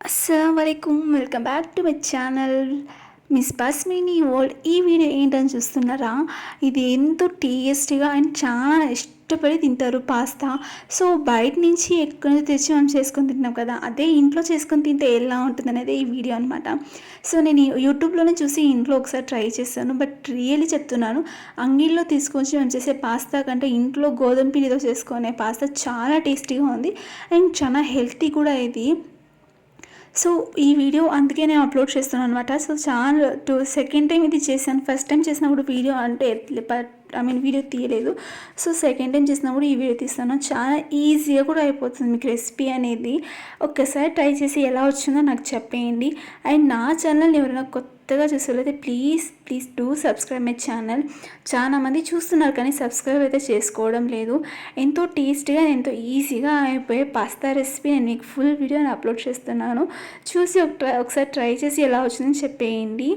అస్సలం వలైకుమ్ welcome back to my channel miss Basmini world ఈ video ఏంటని చూస్తున్నారా? ఇది ఎంతో టేస్టీగా అండ్ చాలా ఇష్టపడి తింటారు పాస్తా సో బయట నుంచి ఎక్కడి నుంచి తెచ్చి మనం చేసుకొని తింటాం కదా అదే ఇంట్లో చేసుకొని తింటే ఎలా ఉంటుంది అనేది ఈ వీడియో అనమాట సో నేను యూట్యూబ్లోనే చూసి ఇంట్లో ఒకసారి ట్రై చేస్తాను బట్ రియల్లీ చెప్తున్నాను అంగిల్లో తీసుకొచ్చి మనం చేసే పాస్తా కంటే ఇంట్లో గోధుమ పిండితో చేసుకునే పాస్తా చాలా టేస్టీగా ఉంది. అండ్ చాలా హెల్తీ కూడా ఇది. సో ఈ వీడియో అందుకే నేను అప్లోడ్ చేస్తున్నాను అనమాట సో చాలా టూ సెకండ్ టైం ఇది చేశాను. ఫస్ట్ టైం చేసినప్పుడు వీడియో అంటే ఐ మీన్ వీడియో తీయలేదు. సో సెకండ్ టైం చేసినప్పుడు ఈ వీడియో తీస్తాను. చాలా ఈజీగా కూడా అయిపోతుంది మీకు రెసిపీ అనేది. ఒక్కసారి ట్రై చేసి ఎలా వచ్చిందో నాకు చెప్పేయండి. అండ్ నా ఛానల్ ఎవరైనా కొత్తగా చూసేవాళ్ళైతే please please do subscribe my channel చాలా మంది చూస్తున్నారు కానీ సబ్స్క్రైబ్ అయితే చేసుకోవడం లేదు. ఎంతో టేస్టీగా ఎంతో ఈజీగా అయిపోయే పాస్తా రెసిపీ నేను మీకు ఫుల్ వీడియోని అప్లోడ్ చేస్తున్నాను. చూసి ఒకసారి ట్రై చేసి ఎలా వచ్చిందని చెప్పేయండి.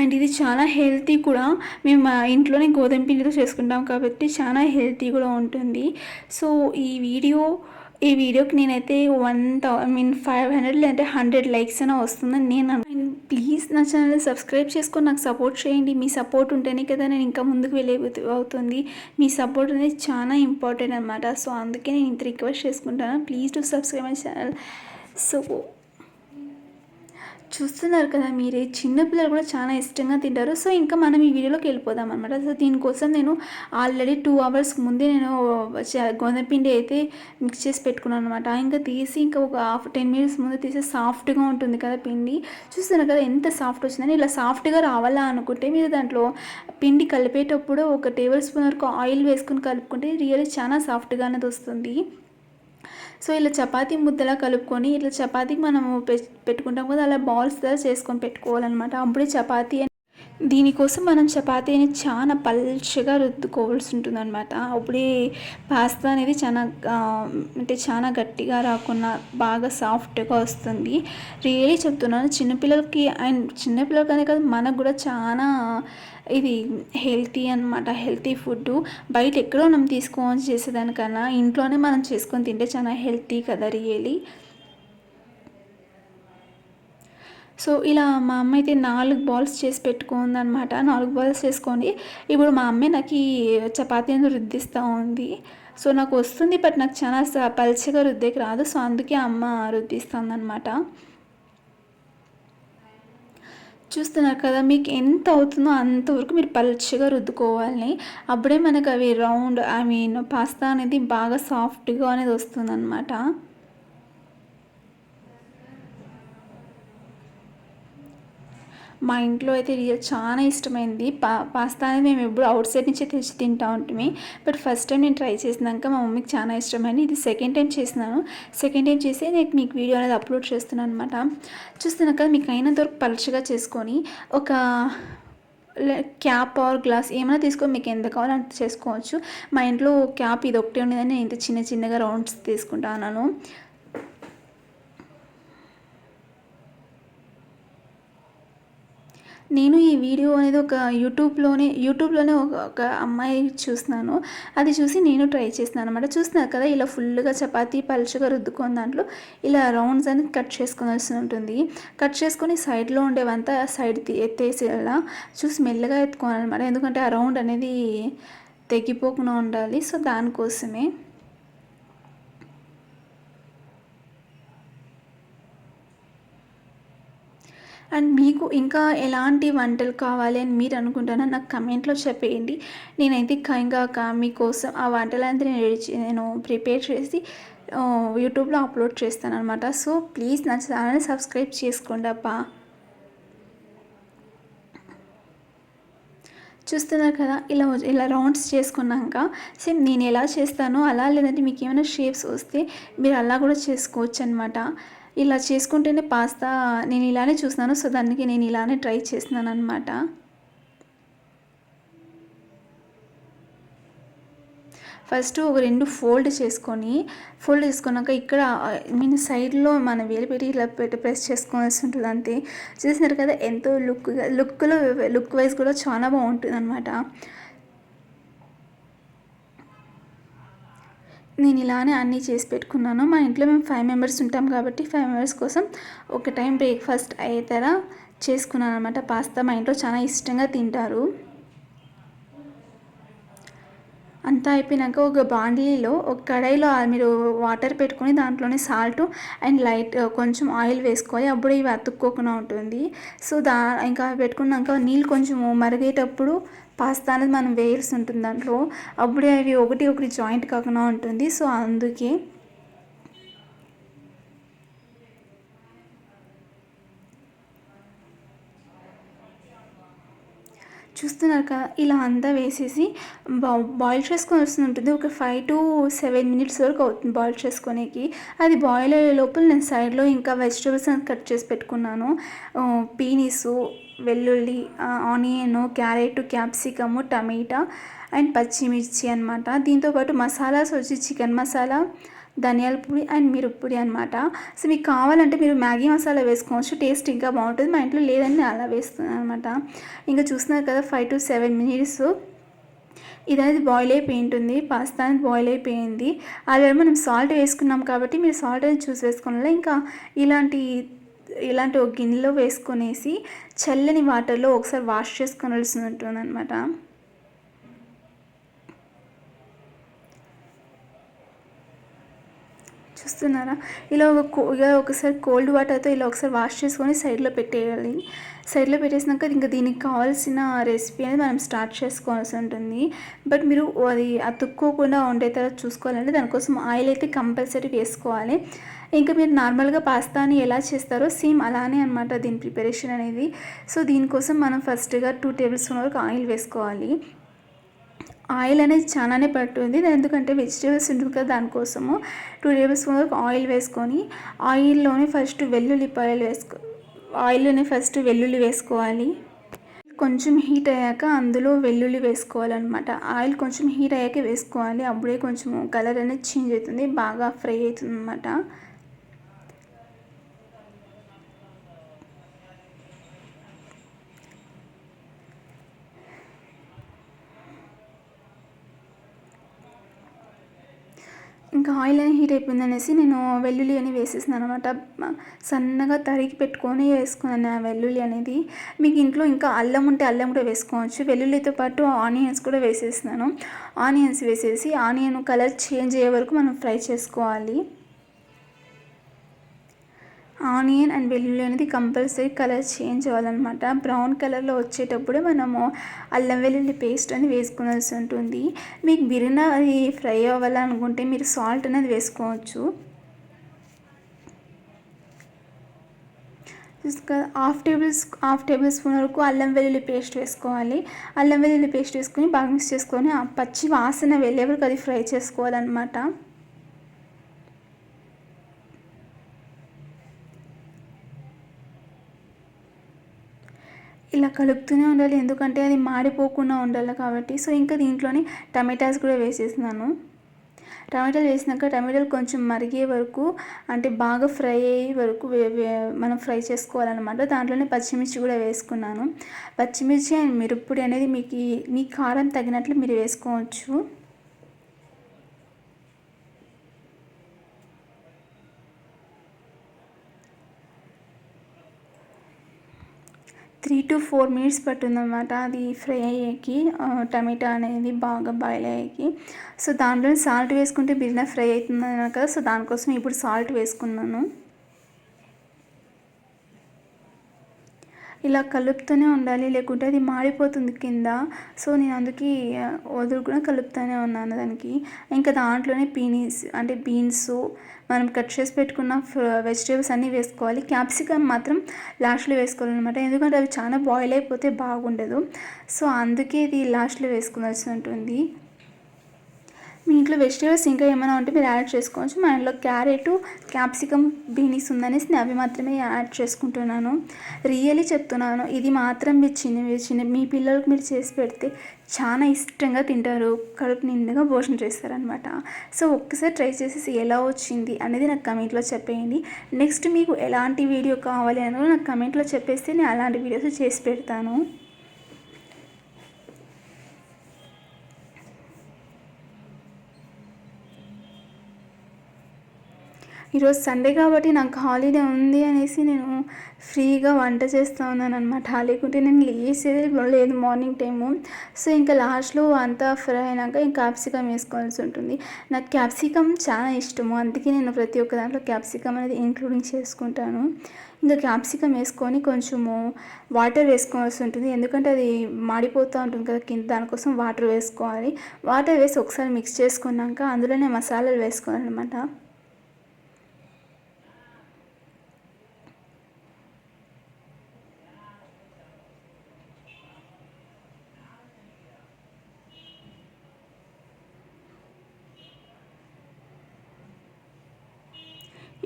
అండ్ ఇది చాలా హెల్తీ కూడా. మేము మా ఇంట్లోనే గోధుమ పిండితో చేసుకుంటాం కాబట్టి చాలా హెల్తీ కూడా ఉంటుంది. సో ఈ వీడియో ఈ వీడియోకి నేనైతే వన్ థౌ ఐ మీన్ ఫైవ్ హండ్రెడ్ లేదంటే హండ్రెడ్ లైక్స్ అయినా వస్తుందని నేను అండ్ ప్లీజ్ నా ఛానల్ సబ్స్క్రైబ్ చేసుకొని నాకు సపోర్ట్ చేయండి. మీ సపోర్ట్ ఉంటేనే కదా నేను ఇంకా ముందుకు వెళ్ళే అవుతుంది. మీ సపోర్ట్ అనేది చాలా ఇంపార్టెంట్ అనమాట సో అందుకే నేను ఇంత రిక్వెస్ట్ చేసుకుంటాను. Please to subscribe my channel. So చూస్తున్నారు కదా మీరే. చిన్నపిల్లలు కూడా చాలా ఇష్టంగా తింటారు. సో ఇంకా మనం ఈ వీడియోలోకి వెళ్ళిపోదాం అనమాట సో దీనికోసం నేను ఆల్రెడీ టూ అవర్స్ ముందే నేను గోధుమపిండి అయితే మిక్స్ చేసి పెట్టుకున్నాను అనమాట ఇంకా తీసి ఇంకా ఒక హాఫ్ టెన్ మినిట్స్ ముందు తీసి సాఫ్ట్గా ఉంటుంది కదా పిండి. చూస్తున్నారు కదా ఎంత సాఫ్ట్ వచ్చిందని ఇలా సాఫ్ట్గా రావాలా అనుకుంటే మీరు దాంట్లో పిండి కలిపేటప్పుడు ఒక టేబుల్ స్పూన్ వరకు ఆయిల్ వేసుకుని కలుపుకుంటే రియల్లీ చాలా సాఫ్ట్గా అనేది వస్తుంది. సో ఇలా చపాతీ ముద్దలా కలుపుకొని ఇట్లా చపాతీకి మనము పెట్టుకుంటాం కదా అలా బాల్స్ చేసుకొని పెట్టుకోవాలన్నమాట. అప్పుడే చపాతీ దీనికోసం మనం చపాతీని చాలా పల్చగా రుద్దుకోవాల్సి ఉంటుంది అనమాట అప్పుడే పాస్తా అనేది చాలా అంటే చాలా గట్టిగా రాకుండా బాగా సాఫ్ట్గా వస్తుంది. రియలీ చెప్తున్నాను చిన్నపిల్లలకి అండ్ చిన్నపిల్లలకనే కాదు మనకు కూడా చాలా ఇది హెల్తీ అనమాట హెల్తీ ఫుడ్ బయట ఎక్కడో మనం తీసుకొని చేసేదానికన్నా ఇంట్లోనే మనం చేసుకొని తింటే చాలా హెల్తీ కదా రియలీ. సో ఇలా మా అమ్మ అయితే నాలుగు బాల్స్ చేసి పెట్టుకుందనమాట నాలుగు బాల్స్ చేసుకొని ఇప్పుడు మా అమ్మే నాకు ఈ చపాతీ రుద్దిస్తూ ఉంది. సో నాకు వస్తుంది బట్ నాకు చాలా పల్చగా రుద్దేకి రాదు. సో అందుకే అమ్మ రుద్దిస్తుంది అనమాట చూస్తున్నారు కదా మీకు ఎంత అవుతుందో అంతవరకు మీరు పలుచగా రుద్దుకోవాలి అప్పుడే మనకు అవి రౌండ్ ఐ మీన్ పాస్తా అనేది బాగా సాఫ్ట్గా అనేది వస్తుందన్నమాట. మా ఇంట్లో అయితే రియల్ చాలా ఇష్టమైంది. పా పాస్తా అనేది మేము ఎప్పుడు అవుట్ సైడ్ నుంచే తెచ్చి తింటా ఉంటుంది బట్ ఫస్ట్ టైం నేను ట్రై చేసినాక మా మమ్మీకి చాలా ఇష్టమైంది. ఇది సెకండ్ టైం చేసినాను. సెకండ్ టైం చేసి నేను మీకు వీడియో అనేది అప్లోడ్ చేస్తున్నాను అనమాట చూస్తున్నా కదా మీకు అయినంత వరకు పలుచగా చేసుకొని ఒక క్యాప్ ఆర్ గ్లాస్ ఏమైనా తీసుకొని మీకు ఎంత కావాలో అంత చేసుకోవచ్చు. మా ఇంట్లో క్యాప్ ఇది ఒకటే ఉండేదని నేను ఇంత చిన్న చిన్నగా రౌండ్స్ తీసుకుంటాను నేను ఈ వీడియో అనేది ఒక యూట్యూబ్లోనే యూట్యూబ్లోనే ఒక ఒక అమ్మాయి చూసినాను అది చూసి నేను ట్రై చేస్తున్నాను అనమాట చూస్తున్నారు కదా ఇలా ఫుల్గా చపాతీ పలుచగా రుద్దుకొని దాంట్లో ఇలా రౌండ్స్ అనేది కట్ చేసుకోవాల్సి ఉంటుంది. కట్ చేసుకొని సైడ్లో ఉండేవంతా సైడ్ ఎత్తేసి అలా చూసి మెల్లగా ఎత్తుకోవాలన్నమాట. ఎందుకంటే ఆ రౌండ్ అనేది తెగిపోకుండా ఉండాలి. సో దానికోసమే అండ్ మీకు ఇంకా ఎలాంటి వంటలు కావాలి అని మీరు అనుకుంటున్నా నాకు కమెంట్లో చెప్పేయండి. నేనైతే ఇంకా మీకోసం ఆ వంటలంతా నేను నేను ప్రిపేర్ చేసి యూట్యూబ్లో అప్లోడ్ చేస్తాను అనమాట సో ప్లీజ్ నా ఛానల్ని సబ్స్క్రైబ్ చేసుకోండి అబ్బా. చూస్తున్నారు కదా ఇలా ఇలా రౌండ్స్ చేసుకున్నాక సేమ్ నేను ఎలా చేస్తానో అలా లేదంటే మీకు ఏమైనా షేప్స్ వస్తే మీరు అలా కూడా చేసుకోవచ్చు అనమాట ఇలా చేసుకుంటేనే పాస్తా నేను ఇలానే చూస్తున్నాను సో దానికి నేను ఇలానే ట్రై చేస్తున్నాను అనమాట ఫస్ట్ ఒక రెండు ఫోల్డ్ చేసుకొని ఫోల్డ్ చేసుకున్నాక ఇక్కడ మీన్ సైడ్లో మనం వేలు పెట్టి ఇలా పెట్టి ప్రెస్ చేసుకోవాల్సి ఉంటుంది అంతే. చూసినారు కదా ఎంతో లుక్గా లుక్లో లుక్ వైజ్ కూడా చాలా బాగుంటుంది అనమాట నేను ఇలానే అన్నీ చేసి పెట్టుకున్నాను. మా ఇంట్లో మేము ఫైవ్ మెంబర్స్ ఉంటాం కాబట్టి ఫైవ్ మెంబర్స్ కోసం ఒక టైం బ్రేక్ఫాస్ట్ అయ్యేతర చేసుకున్నాను అనమాట పాస్తా మా ఇంట్లో చాలా ఇష్టంగా తింటారు. అంతా అయిపోయినాక ఒక బాండీలో ఒక కడాయిలో మీరు వాటర్ పెట్టుకొని దాంట్లోనే సాల్ట్ అండ్ లైట్ కొంచెం ఆయిల్ వేసుకోవాలి. అప్పుడు ఇవి అతుక్కోకుండా ఉంటుంది. సో దా ఇంకా పెట్టుకున్నాక నీళ్ళు కొంచెం మరిగేటప్పుడు పాస్తా అనేది మనం వేయాల్సి ఉంటుంది దాంట్లో. అప్పుడే అవి ఒకటి ఒకటి జాయింట్ కాకుండా ఉంటుంది. సో అందుకే చూస్తున్నారు కదా ఇలా అంతా వేసేసి బా బాయిల్ చేసుకొని వస్తుంది ఉంటుంది. ఒక ఫైవ్ టు సెవెన్ మినిట్స్ వరకు అవుతుంది బాయిల్ చేసుకునేకి. అది బాయిల్ అయ్యే లోపల నేను సైడ్లో ఇంకా వెజిటేబుల్స్ అని కట్ చేసి పెట్టుకున్నాను. పీనీసు వెల్లుల్లి onion carrot capsicum tomato and పచ్చిమిర్చి అనమాట దీంతోపాటు మసాలాస్ వచ్చి చికెన్ మసాలా ధనియాల పొడి అండ్ మిరప్పొడి అనమాట సో మీకు కావాలంటే మీరు మ్యాగీ మసాలా వేసుకోవచ్చు. టేస్ట్ ఇంకా బాగుంటుంది. మా ఇంట్లో లేదని అలా వేస్తున్నాను అనమాట ఇంకా చూస్తున్నారు కదా ఫైవ్ టు సెవెన్ మినిట్స్ ఇది అనేది బాయిల్ అయిపోయి ఉంటుంది పాస్తా అనేది బాయిల్ అయిపోయింది. అదే మనం సాల్ట్ వేసుకున్నాం కాబట్టి మీరు సాల్ట్ అనేది చూసి వేసుకోవాలి ఇంకా ఇలాంటి ఇలాంటి ఒక గిన్నెలో వేసుకునేసి చల్లని వాటర్లో ఒకసారి వాష్ చేసుకోవాల్సి ఉంటుంది అనమాట చూస్తున్నారా? ఇలా ఒక ఇలా ఒకసారి కోల్డ్ వాటర్తో ఇలా ఒకసారి వాష్ చేసుకొని సైడ్లో పెట్టేయాలి. సైడ్లో పెట్టేసినాక ఇంకా దీనికి కావాల్సిన రెసిపీ అనేది మనం స్టార్ట్ చేసుకోవాల్సి ఉంటుంది. బట్ మీరు అది అతుక్కోకుండా ఉండే తర్వాత చూసుకోవాలంటే దానికోసం ఆయిల్ అయితే కంపల్సరీ వేసుకోవాలి. ఇంకా మీరు నార్మల్గా పాస్తాని ఎలా చేస్తారో సేమ్ అలానే అనమాట దీని ప్రిపరేషన్ అనేది. సో దీనికోసం మనం ఫస్ట్గా టూ టేబుల్ స్పూన్ వరకు ఆయిల్ వేసుకోవాలి. ఆయిల్ అనేది చాలానే పడుతుంది. ఎందుకంటే వెజిటేబుల్స్ ఉంటుంది కదా దానికోసము. టూ టేబుల్ స్పూన్ వరకు ఆయిల్ వేసుకొని ఆయిల్లోనే ఫస్ట్ వెల్లుల్లిపాయలు వేసుకో ఆయిల్లోనే ఫస్ట్ వెల్లుల్లి వేసుకోవాలి. కొంచెం హీట్ అయ్యాక అందులో వెల్లుల్లి వేసుకోవాలన్నమాట. ఆయిల్ కొంచెం హీట్ అయ్యాక వేసుకోవాలి. అప్పుడే కొంచెం కలర్ అనేది చేంజ్ అవుతుంది బాగా ఫ్రై అవుతుంది అనమాట ఇంకా ఆయిల్ అని హీట్ అయిపోయింది అనేసి నేను వెల్లుల్లి అని వేసేసినాను అనమాట సన్నగా తరిగి పెట్టుకొని వేసుకున్నాను ఆ వెల్లుల్లి అనేది. మీకు ఇంట్లో ఇంకా అల్లం ఉంటే అల్లం కూడా వేసుకోవచ్చు. వెల్లుల్లితో పాటు ఆనియన్స్ కూడా వేసేసినాను. ఆనియన్స్ వేసేసి ఆనియన్ కలర్ చేంజ్ అయ్యే వరకు మనం ఫ్రై చేసుకోవాలి. ఆనియన్ అండ్ వెల్లుల్లి అనేది కంపల్సరీ కలర్ చేంజ్ అవ్వాలన్నమాట. బ్రౌన్ కలర్లో వచ్చేటప్పుడు మనము అల్లం వెల్లుల్లి పేస్ట్ అని వేసుకోవాల్సి ఉంటుంది. మీకు బిర్యానీ అది ఫ్రై అవ్వాలనుకుంటే మీరు సాల్ట్ అనేది వేసుకోవచ్చు. Half table half tablespoon వరకు అల్లం వెల్లుల్లి పేస్ట్ వేసుకోవాలి. అల్లం వెల్లుల్లి పేస్ట్ వేసుకొని బాగా మిక్స్ చేసుకొని ఆ పచ్చి వాసన వెళ్ళే వరకు అది ఫ్రై చేసుకోవాలన్నమాట. ఇలా కలుపుతూనే ఉండాలి. ఎందుకంటే అది మాడిపోకుండా ఉండాలి కాబట్టి. సో ఇంకా దీంట్లోనే టమాటాస్ కూడా వేసేసినాను టమాటాలు వేసినాక టమాటాలు కొంచెం మరిగే వరకు అంటే బాగా ఫ్రై అయ్యే వరకు మనం ఫ్రై చేసుకోవాలన్నమాట. దాంట్లోనే పచ్చిమిర్చి కూడా వేసుకున్నాను. పచ్చిమిర్చి అండ్ మిరప్పొడి అనేది మీకు మీ కారం తగినట్లు మీరు వేసుకోవచ్చు. త్రీ టు ఫోర్ మినిట్స్ పట్టిందన్నమాట అది ఫ్రై అయ్యేకి టమాటా అనేది బాగా బాయిల్ అయ్యేకి. సో దాంట్లో సాల్ట్ వేసుకుంటే బిర్యానీ ఫ్రై అవుతుంది కదా సో దానికోసం ఇప్పుడు సాల్ట్ వేసుకున్నాను. ఇలా కలుపుతూనే ఉండాలి లేకుంటే అది మాడిపోతుంది కింద. సో నేను అందుకే వదులుకుని కలుపుతూనే ఉన్నాను దానికి. ఇంకా దాంట్లోనే పీనీస్ అంటే బీన్స్ మనం కట్ చేసి పెట్టుకున్న వెజిటేబుల్స్ అన్నీ వేసుకోవాలి. క్యాప్సికమ్ మాత్రం లాస్ట్లో వేసుకోవాలన్నమాట. ఎందుకంటే అవి చాలా బాయిల్ అయిపోతే బాగుండదు. సో అందుకే ఇది లాస్ట్లో వేసుకోవాల్సి ఉంటుంది. మీ ఇంట్లో వెజిటేబుల్స్ ఇంకా ఏమైనా ఉంటే మీరు యాడ్ చేసుకోవచ్చు. మా ఇంట్లో క్యారెట్ క్యాప్సికమ్ బీనీస్ ఉందనేసి నేను అవి మాత్రమే యాడ్ చేసుకుంటున్నాను. రియలీ చెప్తున్నాను ఇది మాత్రం మీరు చిన్న చిన్న మీ పిల్లలకు మీరు చేసి పెడితే చాలా ఇష్టంగా తింటారు. కడుపు నిండుగా భోజనం చేస్తారనమాట సో ఒక్కసారి ట్రై చేసేసి ఎలా వచ్చింది అనేది నాకు కమెంట్లో చెప్పేయండి. నెక్స్ట్ మీకు ఎలాంటి వీడియో కావాలి అనేది నాకు కమెంట్లో చెప్పేస్తే నేను అలాంటి వీడియోస్ చేసి పెడతాను. ఈరోజు సండే కాబట్టి నాకు హాలిడే ఉంది అనేసి నేను ఫ్రీగా వంట చేస్తూ ఉన్నాను అనమాట లేకుంటే నేను లేసేది లేదు మార్నింగ్ టైము. సో ఇంకా లాస్ట్లో అంతా ఫ్రై అయినాక ఇంకా క్యాప్సికమ్ వేసుకోవాల్సి ఉంటుంది. నాకు క్యాప్సికమ్ చాలా ఇష్టము. అందుకే నేను ప్రతి ఒక్క దాంట్లో క్యాప్సికమ్ అనేది ఇంక్లూడింగ్ చేసుకుంటాను. ఇంకా క్యాప్సికమ్ వేసుకొని కొంచెము వాటర్ వేసుకోవాల్సి ఉంటుంది. ఎందుకంటే అది మాడిపోతూ ఉంటుంది కదా కింద. దానికోసం వాటర్ వేసుకోవాలి. వాటర్ వేసి ఒకసారి మిక్స్ చేసుకున్నాక అందులోనే మసాలాలు వేసుకోవాలన్నమాట.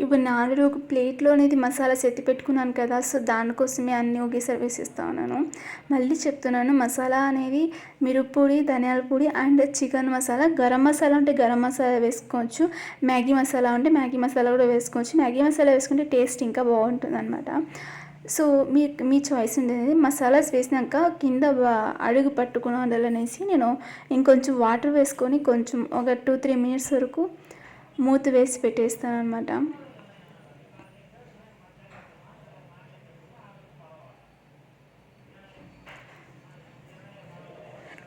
ఇప్పుడు నేను ఆల్రెడీ ఒక ప్లేట్లో అనేది మసాలా ఎత్తి పెట్టుకున్నాను కదా సో దానికోసమే అన్నీ ఒకేసారి వేసిస్తా ఉన్నాను. మళ్ళీ చెప్తున్నాను మసాలా అనేది మిరప్పొడి ధనియాల పొడి అండ్ చికెన్ మసాలా. గరం మసాలా ఉంటే గరం మసాలా వేసుకోవచ్చు మ్యాగీ మసాలా ఉంటే మ్యాగీ మసాలా కూడా వేసుకోవచ్చు. మ్యాగీ మసాలా వేసుకుంటే టేస్ట్ ఇంకా బాగుంటుంది అనమాట సో మీ మీ చాయిస్ ఉండేది. మసాలాస్ వేసినాక కింద అడుగు పట్టుకుని ఉండాలనేసి నేను ఇంకొంచెం వాటర్ వేసుకొని కొంచెం ఒక టూ త్రీ మినిట్స్ వరకు మూత వేసి పెట్టేస్తాను అనమాట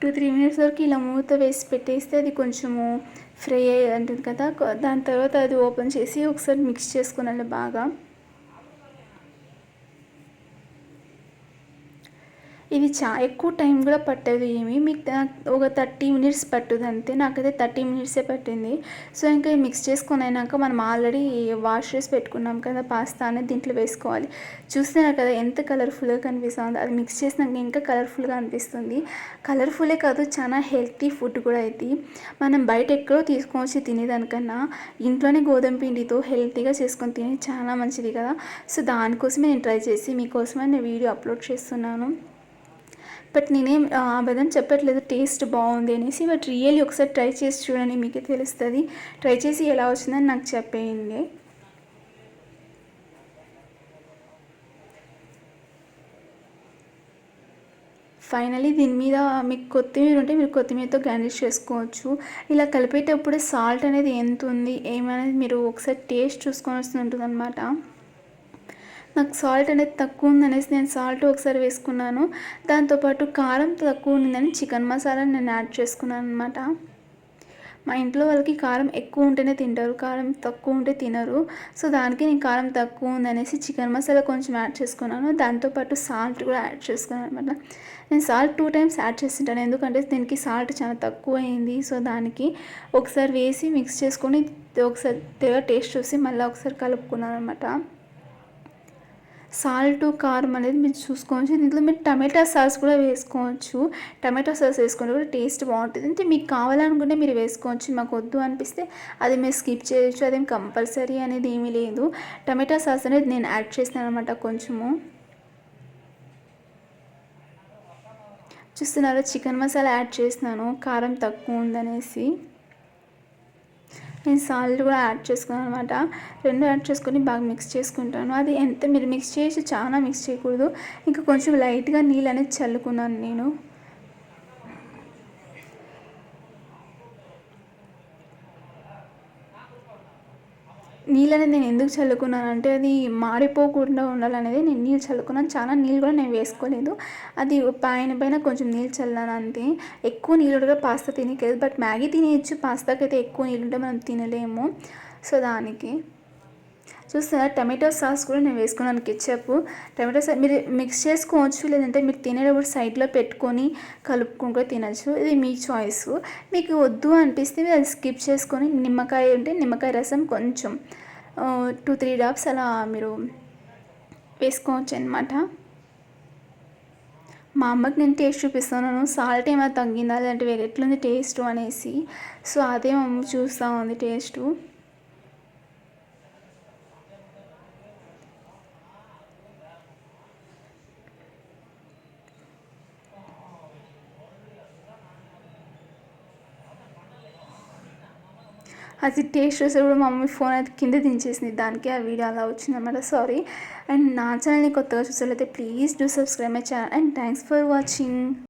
టూ త్రీ మినిట్స్ వరకు ఇలా మూత వేసి పెట్టేస్తే అది కొంచెము ఫ్రై అయ్యి ఉంటుంది కదా. దాని తర్వాత అది ఓపెన్ చేసి ఒకసారి మిక్స్ చేసుకున్నాను బాగా. ఇది చా ఎక్కువ టైం కూడా పట్టదు ఏమి. మీకు ఒక థర్టీ మినిట్స్ పట్టుది అంతే. నాకైతే థర్టీ మినిట్సే పట్టింది. సో ఇంకా మిక్స్ చేసుకొని అయినాక మనం ఆల్రెడీ వాష్ చేసి పెట్టుకున్నాం కదా పాస్తా అనేది దీంట్లో వేసుకోవాలి. చూస్తున్నారు కదా ఎంత కలర్ఫుల్గా కనిపిస్తుంది. అది మిక్స్ చేసినాక ఇంకా కలర్ఫుల్గా అనిపిస్తుంది. కలర్ఫుల్లే కాదు చాలా హెల్తీ ఫుడ్ కూడా అయితే మనం బయట ఎక్కడో తీసుకొచ్చి తినేదానికన్నా ఇంట్లోనే గోధుమ పిండితో హెల్తీగా చేసుకొని తినేది చాలా మంచిది కదా. సో దానికోసమే నేను ట్రై చేసి మీకోసమే నేను వీడియో అప్లోడ్ చేస్తున్నాను. బట్ నేనేం అబద్ధం చెప్పట్లేదు టేస్ట్ బాగుంది అనేసి బట్ రియల్లీ ఒకసారి ట్రై చేసి చూడండి మీకే తెలుస్తుంది. ట్రై చేసి ఎలా వచ్చిందని నాకు చెప్పేయండి. ఫైనలీ దీని మీద మీకు కొత్తిమీర ఉంటే మీరు కొత్తిమీరతో గార్నిష్ చేసుకోవచ్చు. ఇలా కలిపేటప్పుడు సాల్ట్ అనేది ఎంత ఉంది ఏమనేది మీరు ఒకసారి టేస్ట్ చూసుకొని ఉంటుంది అనమాట నాకు సాల్ట్ అనేది తక్కువ ఉందనేసి నేను సాల్ట్ ఒకసారి వేసుకున్నాను. దాంతోపాటు కారం తక్కువ ఉందని చికెన్ మసాలా నేను యాడ్ చేసుకున్నాను అనమాట మా ఇంట్లో వాళ్ళకి కారం ఎక్కువ ఉంటేనే తింటారు కారం తక్కువ ఉంటే తినరు. సో దానికి నేను కారం తక్కువ ఉందనేసి చికెన్ మసాలా కొంచెం యాడ్ చేసుకున్నాను. దాంతోపాటు సాల్ట్ కూడా యాడ్ చేసుకున్నాను అనమాట నేను సాల్ట్ టూ టైమ్స్ యాడ్ చేస్తుంటాను. ఎందుకంటే దీనికి సాల్ట్ చాలా తక్కువ అయింది సో దానికి ఒకసారి వేసి మిక్స్ చేసుకొని ఒకసారి తెగ టేస్ట్ చూసి మళ్ళీ ఒకసారి కలుపుకున్నాను అనమాట సాల్ట్ కారం అనేది మీరు చూసుకోవచ్చు. దీంట్లో మీరు టమాటా సాస్ కూడా వేసుకోవచ్చు. టమాటా సాస్ వేసుకుంటే కూడా టేస్ట్ బాగుంటుంది. అంటే మీకు కావాలనుకుంటే మీరు వేసుకోవచ్చు. మాకు వద్దు అనిపిస్తే అది మీరు స్కిప్ చేయొచ్చు. అదేం కంపల్సరీ అనేది ఏమీ లేదు. టమాటా సాస్ అనేది నేను యాడ్ చేస్తాను అనమాట కొంచెము. చూస్తున్నారా? చికెన్ మసాలా యాడ్ చేసినాను కారం తక్కువ ఉందనేసి. నేను సాల్ట్ కూడా యాడ్ చేసుకున్నాను అనమాట రెండు యాడ్ చేసుకొని బాగా మిక్స్ చేసుకుంటాను. అది ఎంత మీరు మిక్స్ చేసి చాలా మిక్స్ చేయకూడదు. ఇంకా కొంచెం లైట్గా నీళ్ళు అనేది చల్లుకున్నాను నేను. నీళ్ళు అనేది నేను ఎందుకు చల్లుకున్నాను అంటే అది మారిపోకుండా ఉండాలనేది నేను నీళ్ళు చల్లుకున్నాను. చాలా నీళ్ళు కూడా నేను వేసుకోలేదు. అది పైన పైన కొంచెం నీళ్ళు చల్లాను అంతే. ఎక్కువ నీళ్ళు కూడా పాస్తా తినలేదు. బట్ మ్యాగీ తినేయచ్చు. పాస్తాకి అయితే ఎక్కువ నీళ్ళు ఉంటే మనం తినలేము. సో దానికి. చూస్తారా టమాటో సాస్ కూడా నేను వేసుకున్నాను కిచ్చప్పు టమాటో సాస్ మీరు మిక్స్ చేసుకోవచ్చు. లేదంటే మీరు తినేటప్పుడు సైడ్లో పెట్టుకొని కలుపుకుంటూ తినచ్చు. ఇది మీ చాయిస్. మీకు వద్దు అనిపిస్తే మీరు అది స్కిప్ చేసుకొని నిమ్మకాయ ఉంటే నిమ్మకాయ రసం కొంచెం టూ త్రీ డ్రాప్స్ అలా మీరు వేసుకోవచ్చు అనమాట మా అమ్మకి నేను టేస్ట్ చూపిస్తున్నాను. సాల్ట్ ఏమైనా తగ్గిందా? లేదంటే వేరే ఎట్లుంది టేస్ట్ అనేసి. సో అదే మా అమ్మ చూస్తూ ఉంది టేస్టు అది టేస్ట్ చూసి కూడా మా మమ్మీ ఫోన్ అయితే కింద దించేసింది. దానికి ఆ వీడియో అలా వచ్చిందన్నమాట సారీ అండ్ నా ఛానల్ని కొత్తగా చూసేట్లయితే please do subscribe my channel and thanks for watching